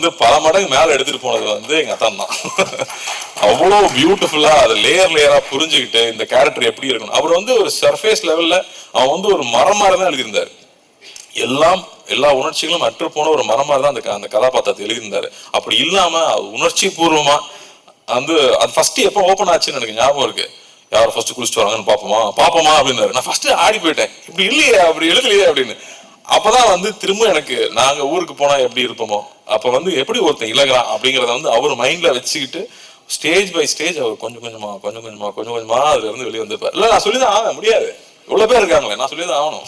வந்து பல மடங்கு மேல எடுத்துட்டு போனது வந்து எங்க அத்தான் தான். அவ்வளோ பியூட்டிஃபுல்லா அதை லேயர் லேயரா புரிஞ்சுக்கிட்டு இந்த கேரக்டர் எப்படி இருக்கணும். அவர் வந்து ஒரு சர்ஃபேஸ் லெவல்ல அவன் வந்து ஒரு மரம் மாதிரி தான் எழுதியிருந்தாரு. எல்லாம் எல்லா உணர்ச்சிகளும் அற்று போன ஒரு மரம் மாதிரி தான் அந்த அந்த கதாபாத்திரத்தை எழுதியிருந்தார். அப்படி இல்லாம உணர்ச்சி பூர்வமா வந்து அது ஃபர்ஸ்ட் எப்போ ஓப்பன் ஆச்சுன்னு எனக்கு ஞாபகம் இருக்கு. யார் ஃபர்ஸ்ட் குளிச்சுட்டு வராங்கன்னு பார்ப்போமா பார்ப்போமா அப்படின்னாரு. நான் ஃபர்ஸ்ட் ஆடி போயிட்டேன். இப்படி இல்லையே அப்படி எழுதலையே அப்படின்னு. அப்பதான் வந்து திரும்ப எனக்கு நாங்க ஊருக்கு போனா எப்படி இருப்போமோ அப்ப வந்து எப்படி ஒருத்தன் இலகுறான் அப்படிங்கறத வந்து அவர் மைண்ட்ல வச்சுக்கிட்டு ஸ்டேஜ் பை ஸ்டேஜ் அவர் கொஞ்சம் கொஞ்சமா கொஞ்சம் கொஞ்சமா கொஞ்சம் கொஞ்சமா அதுல இருந்து வெளியே வந்திருப்பார். இல்ல நான் சொல்லிதான் ஆக முடியாது. இவ்வளவு பேர் இருக்காங்களே நான் சொல்லிதான் ஆகணும்.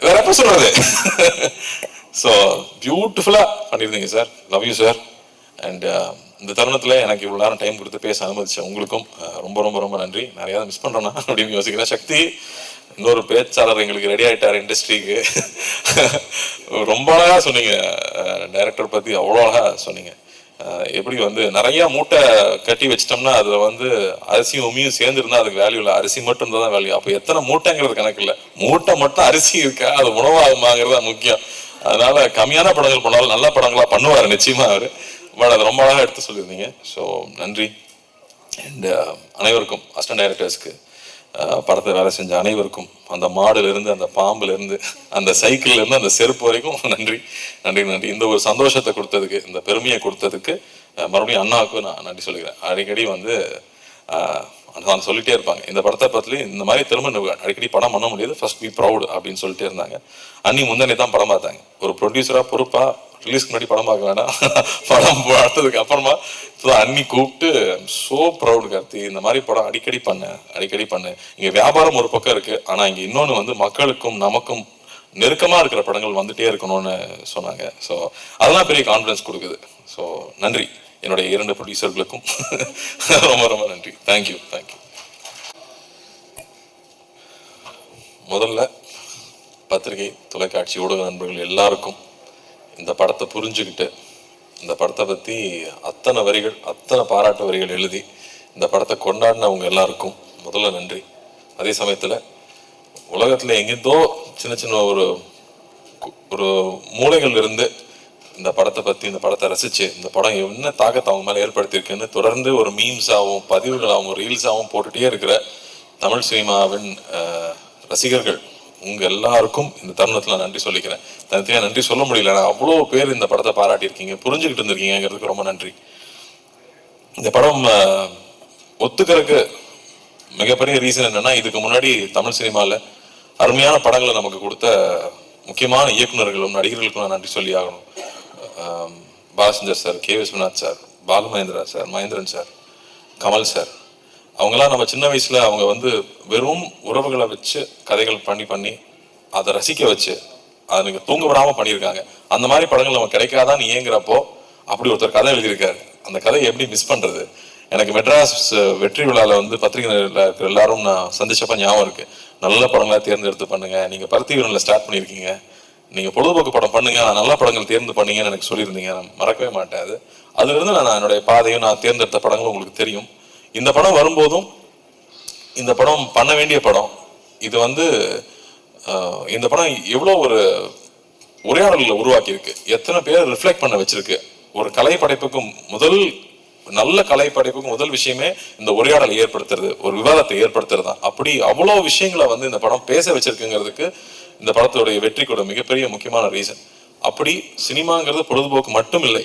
வேற எப்ப சொல்றது? ஸோ பியூட்டிஃபுல்லா பண்ணியிருந்தீங்க sir love you sir and இந்த தருணத்துல எனக்கு இவ்வளவு நேரம் டைம் கொடுத்து பேச அனுமதிச்ச உங்களுக்கும் uh, ரொம்ப ரொம்ப ரொம்ப நன்றி. நிறைய மிஸ் பண்றேன்னா அப்படின்னு யோசிக்கிறேன் சக்தி. இன்னொரு பேச்சாளர் எங்களுக்கு ரெடி ஆயிட்டார் இண்டஸ்ட்ரிக்கு ரொம்ப அழகா சொன்னீங்க. டைரக்டர் பத்தி அவ்வளோ அழகா சொன்னீங்க. எப்படி வந்து நிறைய மூட்டை கட்டி வச்சிட்டோம்னா அதுல வந்து அரிசியும் உமியும் சேர்ந்து இருந்தா அதுக்கு வேல்யூ இல்லை. அரிசி மட்டும் இருந்தா தான் வேல்யூ அப்போ எத்தனை மூட்டைங்கிறது கணக்கு இல்லை. மூட்டை மட்டும் அரிசி இருக்கா? அது உணவாகுமாங்கிறது தான் முக்கியம். அதனால கம்மியான படங்கள் பண்ணாலும் நல்ல படங்களா பண்ணுவார் நிச்சயமா அவரு. பட் அது ரொம்ப அழகா எடுத்து சொல்லியிருந்தீங்க. ஸோ நன்றி. அண்ட் அனைவருக்கும் அஸ்டன் டைரக்டர்ஸ்க்கு படத்தை வேலை செஞ்ச அனைவருக்கும் அந்த மாடுலேருந்து அந்த பாம்புலேருந்து அந்த சைக்கிள்லேருந்து அந்த செருப்பு வரைக்கும் நன்றி. நன்றி நன்றி. இந்த ஒரு சந்தோஷத்தை கொடுத்ததுக்கு இந்த பெருமையை கொடுத்ததுக்கு மறுபடியும் அண்ணாவுக்கும் நான் நன்றி சொல்லிக்கிறேன். அடிக்கடி வந்து அதான் சொல்லிட்டே இருப்பாங்க. இந்த படத்தை பத்தி இந்த மாதிரி திரும்ப அடிக்கடி படம் பண்ண முடியாது. ஃபர்ஸ்ட் பி ப்ரௌட் அப்படின்னு சொல்லிட்டே இருந்தாங்க. அன்னி முந்தனே தான் படம் பார்த்தாங்க. ஒரு ப்ரொடியூசரா பொறுப்பா ரிலீஸ்க்கு முன்னாடி படம் பார்க்க படம் பார்த்ததுக்கு அப்புறமா அன்னி கூப்பிட்டு சோ ப்ரௌட் கார்த்தி. இந்த மாதிரி படம் அடிக்கடி பண்ண அடிக்கடி பண்ணு. இங்க வியாபாரம் ஒரு பக்கம் இருக்கு. ஆனா இங்க இன்னொன்னு வந்து மக்களுக்கும் நமக்கும் நெருக்கமா இருக்கிற படங்கள் வந்துட்டே இருக்கணும்னு சொன்னாங்க. ஸோ அதெல்லாம் பெரிய கான்ஃபிடன்ஸ் கொடுக்குது. ஸோ நன்றி. என்னுடைய இரண்டு ப்ரொடியூசர்களுக்கும் ரொம்ப ரொம்ப நன்றி. தேங்க்யூ தேங்க்யூ முதல்ல பத்திரிகை தொலைக்காட்சி ஊடக நண்பர்கள் எல்லாருக்கும் இந்த படத்தை புரிஞ்சுக்கிட்டு இந்த படத்தை பற்றி அத்தனை வரிகள் அத்தனை பாராட்டு வரிகள் எழுதி இந்த படத்தை கொண்டாடினவங்க எல்லாருக்கும் முதல்ல நன்றி. அதே சமயத்தில் உலகத்தில் எங்கேருந்தோ சின்ன சின்ன ஒரு ஒரு மூளைகள் இருந்து இந்த படத்தை பற்றி இந்த படத்தை ரசித்து இந்த படம் என்ன தாக்கத்தை அவங்க மேலே ஏற்படுத்தியிருக்குன்னு தொடர்ந்து ஒரு மீம்ஸாகவும் பதிவுகளாகவும் ரீல்ஸாகவும் போட்டுகிட்டே இருக்கிற தமிழ் சினிமாவின் ரசிகர்கள் உங்க எல்லாருக்கும் இந்த தருணத்தில் நான் நன்றி சொல்லிக்கிறேன். தனித்தனியா நன்றி சொல்ல முடியல. ஆனா அவ்வளோ பேர் இந்த படத்தை பாராட்டியிருக்கீங்க புரிஞ்சுக்கிட்டு இருந்திருக்கீங்கிறதுக்கு ரொம்ப நன்றி. இந்த படம் ஒத்துக்கிறதுக்கு மிகப்பெரிய ரீசன் என்னன்னா இதுக்கு முன்னாடி தமிழ் சினிமாவில் அருமையான படங்களை நமக்கு கொடுத்த முக்கியமான இயக்குனர்களும் நடிகர்களுக்கும் நான் நன்றி சொல்லி ஆகணும். அஹ், sir K Viswanath sir Balu Mahendra sir Mahendran sir Kamal sir அவங்கெல்லாம் நம்ம சின்ன வயசில் அவங்க வந்து வெறும் உறவுகளை வச்சு கதைகள் பண்ணி பண்ணி அதை ரசிக்க வச்சு அதை தூங்க விடாமல் பண்ணியிருக்காங்க. அந்த மாதிரி படங்கள் நம்ம கிடைக்காதான்னு ஏங்குறப்போ அப்படி ஒருத்தர் கதை எழுதியிருக்காரு. அந்த கதையை எப்படி மிஸ் பண்ணுறது எனக்கு மெட்ராஸ் வெற்றி விழாவில் வந்து பத்திரிகை இருக்கிற எல்லாரும் நான் சந்திச்சப்ப ஞாபகம் இருக்குது நல்ல படங்களாக தேர்ந்தெடுத்து பண்ணுங்கள் நீங்கள் பருத்தி வீரனில் ஸ்டார்ட் பண்ணியிருக்கீங்க. நீங்க பொழுதுபோக்கு படம் பண்ணுங்க நான் நல்ல படங்கள் தேர்ந்து பண்ணீங்கன்னு எனக்கு சொல்லியிருந்தீங்க. நான் மறக்கவே மாட்டேன் அது. அதுலேருந்து நான் என்னுடைய பாதையும் நான் தேர்ந்தெடுத்த படங்களும் உங்களுக்கு தெரியும். இந்த படம் வரும்போதும் இந்த படம் பண்ண வேண்டிய படம் இது வந்து ஆஹ், இந்த படம் எவ்வளோ ஒரு உரையாடல்களை உருவாக்கியிருக்கு. எத்தனை பேர் ரிஃப்ளெக்ட் பண்ண வச்சிருக்கு. ஒரு கலை படைப்புக்கும் முதல் நல்ல கலை படைப்புக்கும் முதல் விஷயமே இந்த உரையாடலை ஏற்படுத்துறது ஒரு விவாதத்தை ஏற்படுத்துறது தான் அப்படி அவ்வளோ விஷயங்களை வந்து இந்த படம் பேச வச்சிருக்குங்கிறதுக்கு இந்த படத்துடைய கூட மிகப்பெரிய முக்கியமான ரீசன் அப்படி சினிமாங்கிறது பொழுதுபோக்கு மட்டும் இல்லை.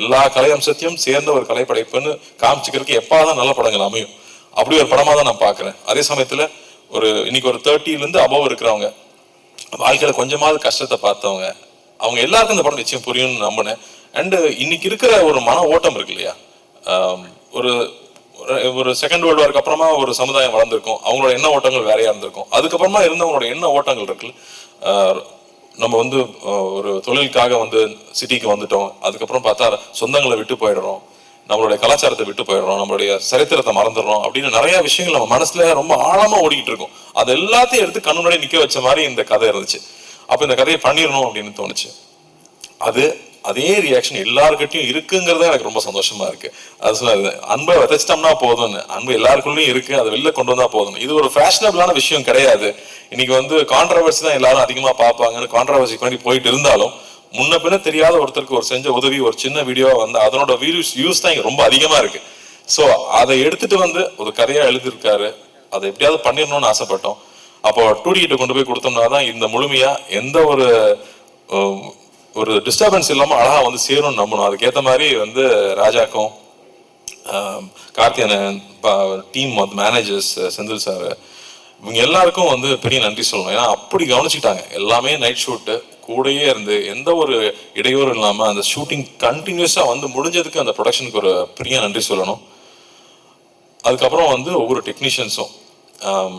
எல்லா கலை அம்சத்தையும் சேர்ந்த ஒரு கலைப்படைப்புன்னு காமிச்சுக்கிறதுக்கு எப்பாதான் நல்ல படங்கள் அமையும். அப்படி ஒரு படமாக தான் நான் பார்க்குறேன். அதே சமயத்தில் ஒரு இன்னைக்கு ஒரு தேர்ட்டிலேருந்து அபவ் இருக்கிறவங்க வாழ்க்கையில் கொஞ்சமாவது கஷ்டத்தை பார்த்தவங்க அவங்க எல்லாருக்கும் இந்த படம் நிச்சயம் புரியும்னு நம்பினேன். அண்டு இன்னைக்கு இருக்கிற ஒரு மன ஓட்டம் இருக்கு இல்லையா? ஒரு ஒரு- செகண்ட் வேர்ல்டு வார்க்கு அப்புறமா ஒரு சமுதாயம் வளர்ந்துருக்கும். அவங்களோட எண்ண ஓட்டங்கள் வேறையா இருந்திருக்கும். அதுக்கப்புறமா இருந்தவங்களோட எண்ண ஓட்டங்கள் இருக்குல்ல. நம்ம வந்து ஒரு தொழிலுக்காக வந்து சிட்டிக்கு வந்துட்டோம். அதுக்கப்புறம் பார்த்தா சொந்தங்களை விட்டு போயிடுறோம். நம்மளுடைய கலாச்சாரத்தை விட்டு போயிடுறோம். நம்மளுடைய சரித்திரத்தை மறந்துடுறோம் அப்படின்னு நிறைய விஷயங்கள் நம்ம மனசுல ரொம்ப ஆழமா ஓடிக்கிட்டு இருக்கும். அது எல்லாத்தையும் எடுத்து கண்ணு முன்னாடி நிக்க வச்ச மாதிரி இந்த கதை இருந்துச்சு. அப்ப இந்த கதையை பண்ணிடணும் அப்படின்னு தோணுச்சு. அது அதே ரியாக்ஷன் எல்லாருக்கிட்டையும் இருக்குங்கிறது எனக்கு ரொம்ப சந்தோஷமா இருக்கு. அது சொன்னாரு அன்பை விதைச்சிட்டோம்னா போதும்னு அன்பு எல்லாருக்குள்ளயும் இருக்கு. அதை வெளில கொண்டு வந்தா போதும். இது ஒரு ஃபேஷனபிளான விஷயம் கிடையாது. இன்னைக்கு வந்து கான்ட்ரவர்சி தான் எல்லாரும் அதிகமா பார்ப்பாங்கன்னு கான்ட்ரவர்சி பண்ணி போயிட்டு இருந்தாலும் முன்ன பின்ன தெரியாத ஒருத்தருக்கு ஒரு செஞ்ச உதவி ஒரு சின்ன வீடியோ வந்து அதனோட வியூஸ் வியூஸ் தான் இங்க ரொம்ப அதிகமா இருக்கு. ஸோ அதை எடுத்துட்டு வந்து ஒரு கதையா எழுதியிருக்காரு. அதை எப்படியாவது பண்ணிடணும்னு ஆசைப்பட்டோம். அப்போ டூ கிட்ட கொண்டு போய் கொடுத்தோம்னா தான் இந்த முழுமையா எந்த ஒரு ஒரு டிஸ்டர்பன்ஸ் இல்லாமல் அழகாக வந்து சேரும்னு நம்பணும். அதுக்கேற்ற மாதிரி வந்து ராஜாக்கும் ஆம், கார்த்தியானன் டீம் வந்து மேனேஜர்ஸ் செந்தில் சார் இவங்க எல்லாருக்கும் வந்து பெரிய நன்றி சொல்லணும். ஏன்னா அப்படி கவனிச்சுக்கிட்டாங்க. எல்லாமே நைட் ஷூட்டு கூடயே இருந்து எந்த ஒரு இடையூறும் இல்லாமல் அந்த ஷூட்டிங் கண்டினியூஸாக வந்து முடிஞ்சதுக்கு அந்த ப்ரொடக்ஷனுக்கு ஒரு பெரிய நன்றி சொல்லணும். அதுக்கப்புறம் வந்து ஒவ்வொரு டெக்னீஷியன்ஸும்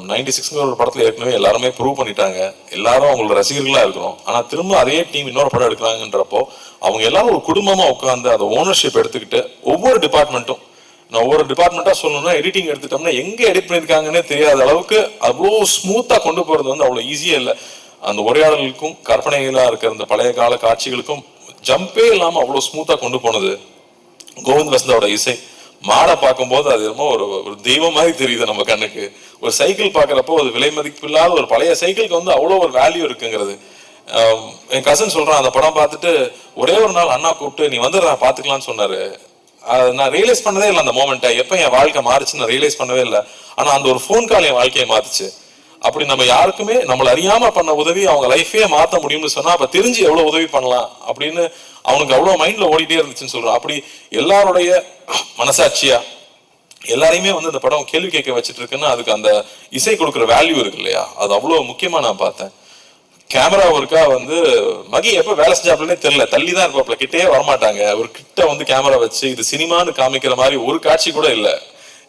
நைன்டி சிக்ஸ்ங்கிற ஒரு படத்தில் ஏற்கனவே எல்லாருமே ப்ரூவ் பண்ணிட்டாங்க. எல்லாரும் அவங்களோட ரசிகர்களாக இருக்கணும். ஆனால் திரும்ப அதே டீம் இன்னொரு படம் எடுக்கிறாங்கன்றப்போ அவங்க எல்லாரும் ஒரு குடும்பமாக உட்காந்து அந்த ஓனர்ஷிப் எடுத்துக்கிட்டு ஒவ்வொரு டிபார்ட்மெண்ட்டும் நான் ஒவ்வொரு டிபார்ட்மெண்ட்டாக சொல்லணும்னா எடிட்டிங் எடுத்துட்டோம்னா எங்கே எடிட் பண்ணியிருக்காங்கன்னே தெரியாத அளவுக்கு அவ்வளோ ஸ்மூத்தாக கொண்டு போகிறது வந்து அவ்வளோ ஈஸியாக இல்லை. அந்த உரையாடலுக்கும் கற்பனைகளாக இருக்கிற அந்த பழைய கால காட்சிகளுக்கும் ஜம்பே இல்லாமல் அவ்வளோ ஸ்மூத்தாக கொண்டு போனது கோவிந்த் வசந்தோட இசை. மாடை பார்க்கும்போது அது என்னமோ ஒரு ஒரு தெய்வம் மாதிரி தெரியுது நம்ம கண்ணுக்கு. ஒரு சைக்கிள் பார்க்குறப்போ அது விலை மதிப்பில்லாத ஒரு பழைய சைக்கிளுக்கு வந்து அவ்வளோ ஒரு வேல்யூ இருக்குங்கிறது. என் கசன் சொல்றான் அந்த படம் பார்த்துட்டு ஒரே ஒரு நாள் அண்ணா கூப்பிட்டு நீ வந்துடுறா பார்த்துக்கலாம்னு சொன்னார். நான் ரியலைஸ் பண்ணதே இல்லை அந்த மோமெண்ட்டை எப்போ என் வாழ்க்கை மாறுச்சுன்னு நான் ரியலைஸ் பண்ணவே இல்லை. ஆனால் அந்த ஒரு ஃபோன் கால் என் வாழ்க்கையை மாறுச்சு அப்படி நம்ம யாருக்குமே நம்மளை அறியாம பண்ண உதவி அவங்க லைஃபே மாத்த முடியும்னு சொன்னா அப்ப தெரிஞ்சு எவ்வளவு உதவி பண்ணலாம் அப்படின்னு அவனுக்கு அவ்வளவு மைண்ட்ல ஓடிட்டே இருந்துச்சுன்னு சொல்றான். அப்படி எல்லாருடைய மனசாட்சியா எல்லாரையுமே வந்து இந்த படம் கேள்வி கேட்க வச்சுட்டு இருக்குன்னா அதுக்கு அந்த இசை கொடுக்குற வேல்யூ இருக்கு இல்லையா? அது அவ்வளவு முக்கியமா நான் பார்த்தேன். கேமரா ஒர்க்கா வந்து மகி எப்ப வேலை செஞ்சாப்லனே தெரியல. தள்ளி தான் இருப்பாப்ல. கிட்டே வரமாட்டாங்க. ஒரு கிட்ட வந்து கேமரா வச்சு இது சினிமான்னு காமிக்கிற மாதிரி ஒரு காட்சி கூட இல்லை.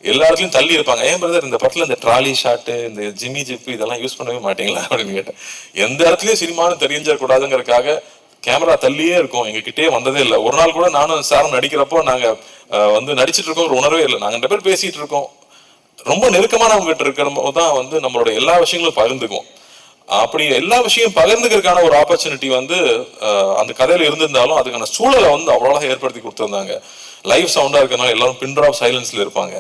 எல்லாத்துலயும் தள்ளி இருப்பாங்க. ஏன் பிரதர் இந்த படத்துல இந்த ட்ராலி ஷாட்டு இந்த ஜிம்மி ஜிப்பு இதெல்லாம் யூஸ் பண்ணவே மாட்டீங்களா அப்படின்னு கேட்டேன். எந்த இடத்துலயும் சினிமான்னு தெரிஞ்சிடக்கூடாதுங்கிறதுக்காக கேமரா தள்ளியே இருக்கும். எங்க கிட்டே வந்ததே இல்லை. ஒரு நாள் கூட நானும் சாரும் நடிக்கிறப்போ நாங்க வந்து நடிச்சிட்டு இருக்கோம் ஒரு உணர்வே இல்லை. நாங்க ரெண்டு பேர் பேசிட்டு இருக்கோம். ரொம்ப நெருக்கமானவங்க அவங்ககிட்ட இருக்கிற தான் வந்து நம்மளோட எல்லா விஷயங்களும் பகிர்ந்துக்கும் அப்படி எல்லா விஷயம் பகிர்ந்துக்கிறதுக்கான ஒரு ஆப்பர்ச்சுனிட்டி வந்து அந்த கதையில இருந்திருந்தாலும் அதுக்கான சூழலை வந்து அவ்வளோ ஏற்படுத்தி கொடுத்துருந்தாங்க. லைவ் சவுண்டா இருக்கிறனால எல்லாரும் பின் ட்ராப் சைலன்ஸ்ல இருப்பாங்க.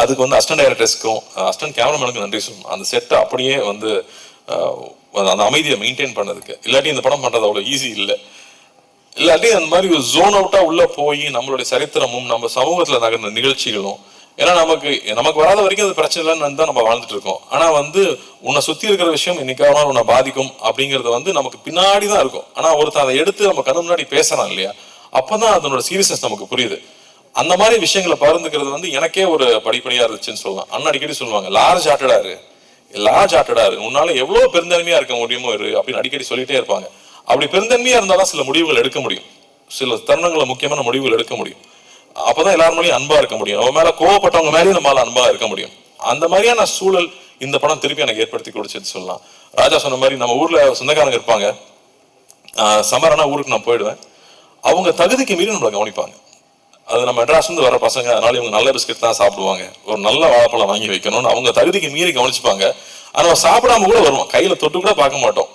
அதுக்கு வந்து அஸ்டன் டைரக்டர்ஸ்க்கும் அஸ்டன் கேமராமேனுக்கும் நன்றி சொல்லணும். அந்த செட்டை அப்படியே வந்து அந்த அமைதியை மெயின்டைன் பண்ணதுக்கு. இல்லாட்டி இந்த படம் பண்றது அவ்வளோ ஈஸி இல்லை. இல்லாட்டி அந்த மாதிரி ஒரு ஜோன் அவுட்டா உள்ள போய் நம்மளுடைய சரித்திரமும் நம்ம சமூகத்துல நகர்ந்த நிகழ்ச்சிகளும் ஏன்னா நமக்கு நமக்கு வராத வரைக்கும் அது பிரச்சனை இல்லைன்னு தான் நம்ம வாழ்ந்துட்டு இருக்கோம். ஆனா வந்து உன்னை சுத்தி இருக்கிற விஷயம் இன்னைக்காவது உன்னை பாதிக்கும் அப்படிங்கறது வந்து நமக்கு பின்னாடி தான் இருக்கும். ஆனால் ஒருத்தன் அதை எடுத்து நம்ம கண்ணு முன்னாடி பேசுகிறான் இல்லையா? அப்பதான் அதனோட சீரியஸ்னஸ் நமக்கு புரியுது. அந்த மாதிரி விஷயங்களை பகிர்ந்துக்கிறது வந்து எனக்கே ஒரு படிப்படியா இருந்துச்சுன்னு சொல்லலாம் அண்ணா அடிக்கடி சொல்லுவாங்க லார்ஜ் ஆட்டடா இரு. லார்ஜ் ஆட்டடா இரு. உன்னால எவ்வளவு பெருந்தன்மையா இருக்க முடியுமோ இரு அப்படின்னு அடிக்கடி சொல்லிட்டே இருப்பாங்க. அப்படி பெருந்தன்மையா இருந்தாதான் சில முடிவுகள் எடுக்க முடியும். சில தருணங்களை முக்கியமான முடிவுகள் எடுக்க முடியும். அப்பதான் எல்லாரும் மேலயும் அன்பா இருக்க முடியும். அவன் மேல கோவப்பட்டவங்க மேலேயும் நம்மளால அன்பா இருக்க முடியும். அந்த மாதிரியான சூழல் இந்த படம் திருப்பி எனக்கு ஏற்படுத்தி கொடுச்சுன்னு சொல்லலாம். ராஜா சொன்ன மாதிரி நம்ம ஊர்ல சொந்தக்காரங்க இருப்பாங்க. சமரனா ஊருக்கு நான் போயிடுவேன். அவங்க தகுதிக்கு மீறி நம்மளை கவனிப்பாங்க. அது நம்ம மெட்ராஸ்லேருந்து வர பசங்க அதனால இவங்க நல்ல பிஸ்கட் தான் சாப்பிடுவாங்க. ஒரு நல்ல வாழைப்பழம் வாங்கி வைக்கணும்னு அவங்க தகுதிக்கு மீறி கவனிச்சுப்பாங்க. ஆனால் சாப்பிடாம கூட வருவோம். கையில் தொட்டு கூட பார்க்க மாட்டோம்.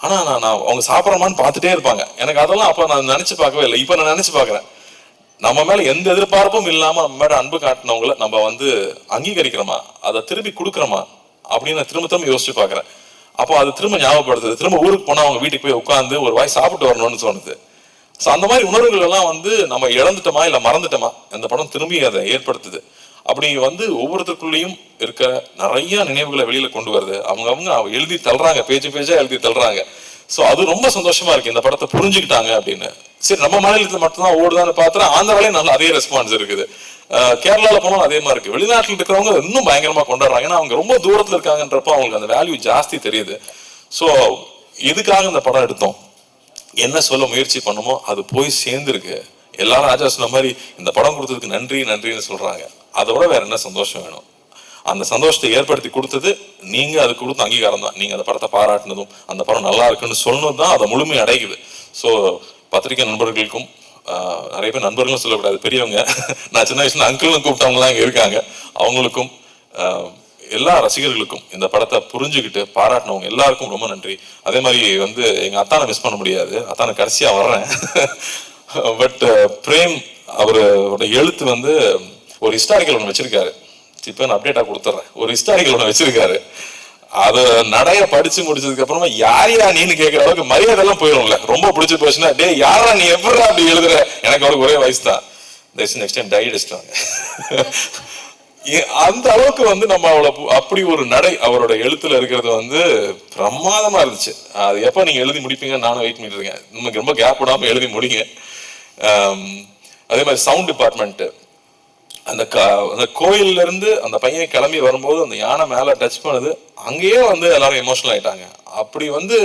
ஆனால் நான் நான் அவங்க சாப்பிட்றமான்னு பார்த்துட்டே இருப்பாங்க. எனக்கு அதெல்லாம் அப்போ நான் நினச்சி பார்க்கவே இல்லை. இப்போ நான் நினச்சி பார்க்குறேன். நம்ம மேலே எந்த எதிர்பார்ப்பும் இல்லாமல் நம்ம மேலே அன்பு காட்டினவங்கள நம்ம வந்து அங்கீகரிக்கிறோமா? அதை திருப்பி கொடுக்குறோமா? அப்படின்னு நான் திரும்ப திரும்ப யோசிச்சு பார்க்குறேன். அப்போ அது திரும்ப ஞாபகப்படுத்துது. திரும்ப ஊருக்கு போனால் அவங்க வீட்டுக்கு போய் உட்காந்து ஒரு வாய் சாப்பிட்டு வரணும்னு தோணுது. ஸோ அந்த மாதிரி உணர்வுகள் எல்லாம் வந்து நம்ம இழந்துட்டோமா இல்லை மறந்துட்டோமா? அந்த படம் திரும்பி அதை ஏற்படுத்துது. அப்படி வந்து ஒவ்வொருத்தருக்குள்ளேயும் இருக்க நிறைய நினைவுகளை வெளியில கொண்டு வருது. அவங்க அவங்க எழுதி தள்ளுறாங்க பேஜ் பேஜா எழுதி தள்ளுறாங்க. ஸோ அது ரொம்ப சந்தோஷமா இருக்கு. இந்த படத்தை புரிஞ்சுக்கிட்டாங்க அப்படின்னு. சரி நம்ம மாநிலத்தில் மட்டும்தான் ஓடுதான்னு பார்த்தா ஆந்திராலையும் நல்ல அதே ரெஸ்பான்ஸ் இருக்குது. கேரளாவில் போனாலும் அதே மாதிரி இருக்கு. வெளிநாட்டில் இருக்கிறவங்க இன்னும் பயங்கரமா கொண்டாடுறாங்க. ஏன்னா அவங்க ரொம்ப தூரத்தில் இருக்காங்கன்றப்போ அவங்களுக்கு அந்த வேல்யூ ஜாஸ்தி தெரியுது. ஸோ எதுக்காக இந்த படம் எடுத்தோம்? என்ன சொல்ல முயற்சி பண்ணுமோ அது போய் சேர்ந்துருக்கு. எல்லாரும் ராஜா சொன்ன மாதிரி இந்த படம் கொடுத்ததுக்கு நன்றி நன்றின்னு சொல்றாங்க. அதை விட வேற என்ன சந்தோஷம் வேணும்? அந்த சந்தோஷத்தை ஏற்படுத்தி கொடுத்தது நீங்க அது கொடுத்த அங்கீகாரம் தான். நீங்க அந்த படத்தை பாராட்டினதும் அந்த படம் நல்லா இருக்குன்னு சொன்னது தான் அதை முழுமை அடைக்குது. ஸோ பத்திரிகை நண்பர்களுக்கும் நிறைய பேர் நண்பர்களும் சொல்லக்கூடாது பெரியவங்க. நான் சின்ன வயசுல அங்கிள்னு கூப்பிட்டவங்களாம் இங்கே இருக்காங்க. அவங்களுக்கும் எல்லா ரசிகர்களுக்கும் இந்த படத்தை புரிஞ்சுக்கிட்டு பாராட்டினவங்க எல்லாருக்கும் ரொம்ப நன்றி. அதே மாதிரி வந்து எங்கள் அத்தானை மிஸ் பண்ண முடியாது. அத்தானை கடைசியாக வர்றேன். பட் uh, பிரேம் அவரோட எழுத்து வந்து ஒரு ஹிஸ்டாரிக்கல் ஒன்று வச்சிருக்காரு. இப்போ நான் அப்டேட்டாக கொடுத்துட்றேன் ஒரு ஹிஸ்டாரிக்கல் ஒன்று வச்சிருக்காரு. அதை நடைய படிச்சு முடிச்சதுக்கு அப்புறமா யார் யா நீன்னு கேட்குற அளவுக்கு மரியாதை எல்லாம் போயிடும்ல ரொம்ப பிடிச்சி போச்சுன்னா டே யாரா நீ? எப்படா அப்படி எழுதுற? எனக்கு அவளுக்கு ஒரே வயசு தான். நெக்ஸ்ட் டைம் டை அந்த அளவுக்கு வந்து நம்ம அவளை அப்படி ஒரு நடை அவரோட எழுத்துல இருக்கிறது வந்து பிரமாதமா இருந்துச்சு. அது எப்போ நீங்க எழுதி முடிப்பீங்க? நானும் வெயிட் பண்ணிட்டு இருக்கேன். நமக்கு ரொம்ப கேப் விடாம எழுதி முடிங்க. அதே மாதிரி சவுண்ட் டிபார்ட்மெண்ட்டு அந்த க அந்த கோயில்ல இருந்து அந்த பையன் கிளம்பி வரும்போது அந்த யானை மேல டச் பண்ணுது. அங்கேயே வந்து எல்லாரும் எமோஷனல் ஆயிட்டாங்க. அப்படி வந்து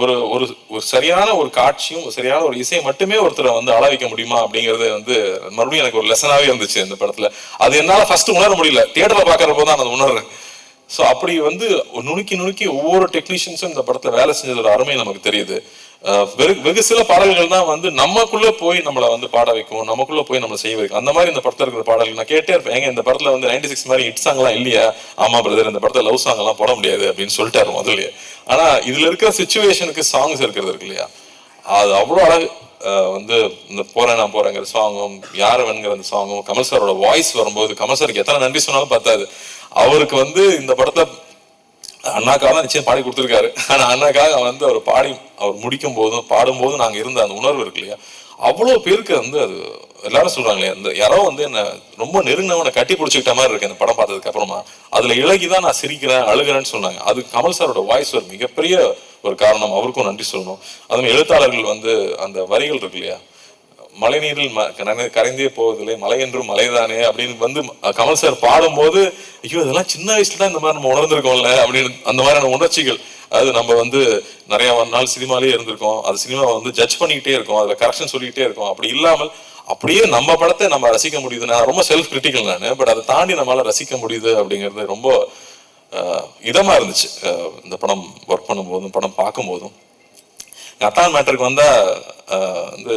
ஒரு ஒரு ஒரு சரியான ஒரு காட்சியும் ஒரு சரியான ஒரு இசை மட்டுமே ஒருத்தரை வந்து அழ வைக்க முடியுமா அப்படிங்கிறது வந்து மறுபடியும் எனக்கு ஒரு லெசனாவே இருந்துச்சு இந்த படத்துல. அது என்னால ஃபர்ஸ்ட் உணர முடியல. தியேட்டர்ல பாக்குறப்போ தான் நான் உணர்றேன். ஸோ அப்படி வந்து நுணுக்கி நுணுக்கி ஒவ்வொரு டெக்னீஷியன்ஸும் இந்த படத்துல வேலை செஞ்சதோட அருமை நமக்கு தெரியுது. வெகு வெகு சில பாடல்கள் தான் வந்து நமக்குள்ள போய் நம்மளை வந்து பாட வைக்கும் நமக்குள்ள போய் நம்ம செய்ய வைக்கும். அந்த மாதிரி இந்த படத்துல இருக்கிற பாடல்கள் நான் கேட்டே இருப்பேன். எங்க இந்த படத்துல வந்து நைன்டி சிக்ஸ் மாதிரி ஹிட் சாங்லாம் இல்லையா? ஆமா பிரதர் இந்த படத்துல லவ் சாங் எல்லாம் போட முடியாது அப்படின்னு சொல்லிட்டாரு முதல்லயே ஆனா இதுல இருக்கிற சுச்சுவேஷனுக்கு சாங்ஸ் இருக்கிறது இருக்கு இல்லையா? அது அவ்வளோ அழகு வந்து இந்த போறேன் நான் போறேங்கிற சாங்கும் யாரவன்கிற அந்த சாங்கும் கமல் சாரோட வாய்ஸ் வரும்போது கமல் சாருக்கு எத்தனை நன்றி சொன்னாலும் பத்தாது. அவருக்கு வந்து இந்த படத்தை அண்ணாக்காக தான் நிச்சயம் பாடி கொடுத்துருக்காரு. ஆனால் அண்ணாக்காக வந்து அவர் பாடி அவர் முடிக்கும் போதும் பாடும்போதும் நாங்கள் இருந்த அந்த உணர்வு இருக்கு இல்லையா? அவ்வளோ பேருக்கு வந்து அது எல்லாரும் சொல்றாங்களே இந்த யாரோ வந்து என்ன ரொம்ப நெருங்கினவனை கட்டி பிடிச்சிக்கிட்ட மாதிரி இருக்கு அந்த படம் பார்த்ததுக்கு அப்புறமா. அதுல இழகிதான் நான் சிரிக்கிறேன் அழுகிறேன்னு சொன்னாங்க. அது கமல் சாரோட வாய்ஸ் ஒரு மிகப்பெரிய ஒரு காரணம். அவருக்கும் நன்றி சொல்லணும். அதுவும் எழுத்தாளர்கள் வந்து அந்த வரிகள் இருக்கு இல்லையா? மழைநீரில் ம- கரைந்தே போவதில்லை மலை என்றும் மலைதானே அப்படின்னு வந்து கமல் சார் பாடும்போது ஐயோ இதெல்லாம் சின்ன வயசுல தான் இந்த மாதிரி நம்ம உணர்ந்திருக்கோம்ல அப்படின்னு அந்த மாதிரியான உணர்ச்சிகள். அது நம்ம வந்து நிறைய நாள் சினிமாலேயே இருந்திருக்கோம். அது சினிமாவை வந்து ஜட்ஜ் பண்ணிக்கிட்டே இருக்கோம். அதுல கரெக்ஷன் சொல்லிக்கிட்டே இருக்கோம். அப்படி இல்லாமல் அப்படியே நம்ம படத்தை நம்ம ரசிக்க முடியுது. நான் ரொம்ப செல்ஃப் கிரிட்டிக்கல் நான் பட் அதை தாண்டி நம்மளால ரசிக்க முடியுது அப்படிங்கிறது ரொம்ப இதமா இருந்துச்சு. இந்த படம் ஒர்க் பண்ணும்போதும் படம் பார்க்கும்போதும். அத்தான் மேட்டருக்கு வந்தா வந்து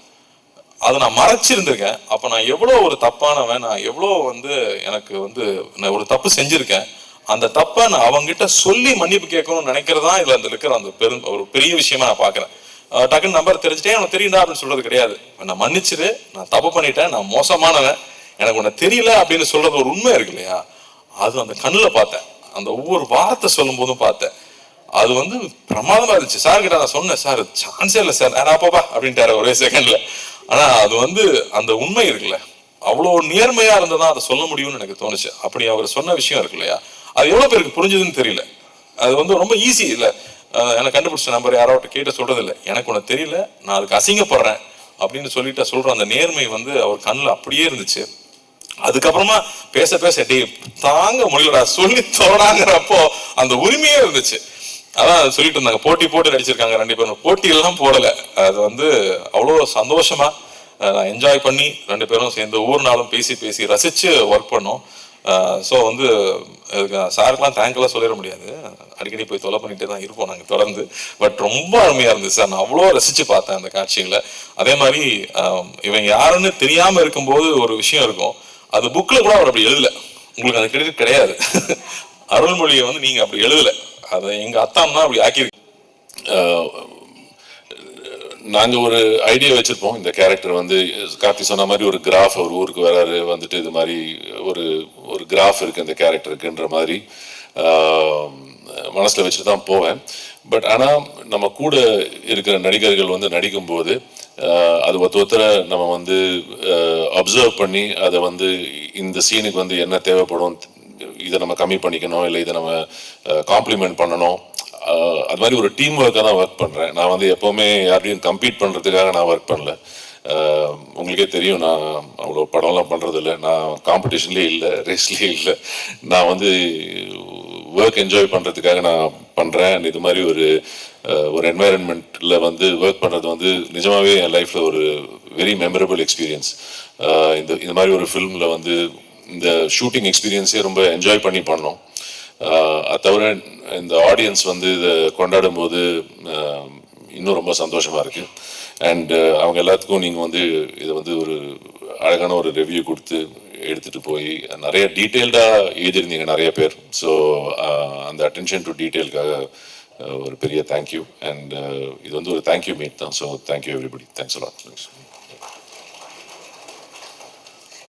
அதை நான் மறைச்சிருந்திருக்கேன். அப்போ நான் எவ்வளோ ஒரு தப்பானவன் நான் எவ்வளோ வந்து எனக்கு வந்து நான் ஒரு தப்பு செஞ்சுருக்கேன். அந்த தப்பை நான் அவங்ககிட்ட சொல்லி மன்னிப்பு கேட்கணும்னு நினைக்கிறதா இதில் அந்த இருக்கிற அந்த பெரும் ஒரு பெரிய விஷயமா நான் பார்க்குறேன். டக்குன்னு நம்பர் தெரிஞ்சுட்டே எனக்கு தெரியும்டா அப்படின்னு சொல்றது கிடையாது. நான் மன்னிச்சிரு நான் தப்பு பண்ணிட்டேன் நான் மோசமானவன். எனக்கு உன்னை தெரியல அப்படின்னு சொல்றது ஒரு உண்மை இருக்கு இல்லையா? அது அந்த கண்ணில் பார்த்தேன். அந்த ஒவ்வொரு வார்த்தை சொல்லும் போதும் பார்த்தேன். அது வந்து பிரமாதமா இருந்துச்சு. சார் கிட்ட நான் சொன்னேன் சார் சான்ஸே இல்லை சார். நான் அப்பப்பா அப்படின்ட்டாரு ஒரே செகண்ட்ல ஆனா அது வந்து அந்த உண்மை இருக்குல்ல. அவ்வளோ நேர்மையா இருந்ததா அதை சொல்ல முடியும்னு எனக்கு தோணுச்சு. அப்படி அவர் சொன்ன விஷயம் இருக்கு இல்லையா? அது எவ்வளோ பேருக்கு புரிஞ்சுதுன்னு தெரியல. அது வந்து ரொம்ப ஈஸி இல்லை. எனக்கு கண்டுபிடிச்ச நம்பர் யாராவட்ட கேட்டு சொல்றது இல்லை எனக்கு ஒன்று தெரியல. நான் அதுக்கு அசிங்கப்படுறேன் அப்படின்னு சொல்லிட்டு சொல்ற அந்த நேர்மை வந்து அவர் கண்ணில் அப்படியே இருந்துச்சு. அதுக்கப்புறமா பேச பேச டேய் தாங்க முடியலடா. சொல்லி தோடாங்கிறப்போ அந்த உரிமையே இருந்துச்சு. அதான் சொல்லிட்டு இருந்தாங்க. போட்டி போட்டு நடிச்சிருக்காங்க ரெண்டு பேரும். போட்டியெல்லாம் போடல. அது வந்து அவ்வளோ சந்தோஷமா நான் என்ஜாய் பண்ணி ரெண்டு பேரும் சேர்ந்து ஒவ்வொரு நாளும் பேசி பேசி ரசிச்சு ஒர்க் பண்ணோம். ஸோ வந்து இதுக்கு சாருக்கெல்லாம் தேங்க்லாம் சொல்லிட முடியாது. அடிக்கடி போய் தொலை பண்ணிட்டே தான் இருப்போம் நாங்கள் தொடர்ந்து. பட் ரொம்ப அருமையாக இருந்துச்சு சார். நான் அவ்வளோ ரசித்து பார்த்தேன் அந்த காட்சிகளை. அதே மாதிரி இவன் யாருன்னு தெரியாமல் இருக்கும்போது ஒரு விஷயம் இருக்கும். அது புக்கில் கூட அவர் அப்படி எழுதல. உங்களுக்கு அந்த கிரெடிட் கிடையாது. அருள்மொழியை வந்து நீங்கள் அப்படி எழுதலை. அதை எங்கள் அத்தாம்னா தான் அப்படி ஆக்கியிருக்கு நாங்கள் ஒரு ஐடியா வச்சுருப்போம். இந்த கேரக்டர் வந்து கார்த்தி சொன்ன மாதிரி ஒரு கிராஃப் அவர் ஊருக்கு வராரு வந்துட்டு இது மாதிரி ஒரு ஒரு கிராஃப் இருக்குது இந்த கேரக்டருக்குன்ற மாதிரி. மனசில் வச்சுட்டு தான் போவேன். பட் ஆனால் நம்ம கூட இருக்கிற நடிகர்கள் வந்து நடிக்கும்போது அது ஒருத்த ஒருத்தரை நம்ம வந்து அப்சர்வ் பண்ணி அதை வந்து இந்த சீனுக்கு வந்து என்ன தேவைப்படும் இதை நம்ம கம்மி பண்ணிக்கணும் இல்லை இதை நம்ம காம்ப்ளிமெண்ட் பண்ணணும். அது மாதிரி ஒரு டீம் ஒர்க்காக தான் ஒர்க் பண்ணுறேன் நான் வந்து எப்போவுமே யார்டையும் கம்பீட் பண்ணுறதுக்காக நான் ஒர்க் பண்ணல. உங்களுக்கே தெரியும் நான் அவ்வளோ படம்லாம் பண்ணுறதில்ல நான் காம்படிஷன்லேயே இல்லை ரேஸ்லேயே இல்லை. நான் வந்து ஒர்க் என்ஜாய் பண்ணுறதுக்காக நான் பண்ணுறேன் இது மாதிரி ஒரு ஒரு என்வாயரன்மெண்ட்டில் வந்து ஒர்க் பண்ணுறது வந்து நிஜமாகவே என் லைஃப்பில் ஒரு வெரி மெமரபிள் எக்ஸ்பீரியன்ஸ் இந்த இந்த மாதிரி ஒரு ஃபிலிமில் வந்து இந்த ஷூட்டிங் எக்ஸ்பீரியன்ஸே ரொம்ப என்ஜாய் பண்ணி பண்ணோம். அது தவிர இந்த ஆடியன்ஸ் வந்து இதை கொண்டாடும் போது இன்னும் ரொம்ப சந்தோஷமாக இருக்குது அண்ட் அவங்க எல்லாத்துக்கும் நீங்கள் வந்து இதை வந்து ஒரு அழகான ஒரு ரிவ்யூ கொடுத்து எடுத்துகிட்டு போய் நிறைய டீட்டெயில்டாக எழுதியிருந்தீங்க நிறைய பேர். ஸோ அந்த அட்டென்ஷன் டு டீட்டெயிலுக்காக ஒரு பெரிய தேங்க்யூ அண்ட் இது வந்து ஒரு தேங்க்யூ மீட் தான். So thank you everybody thanks a lot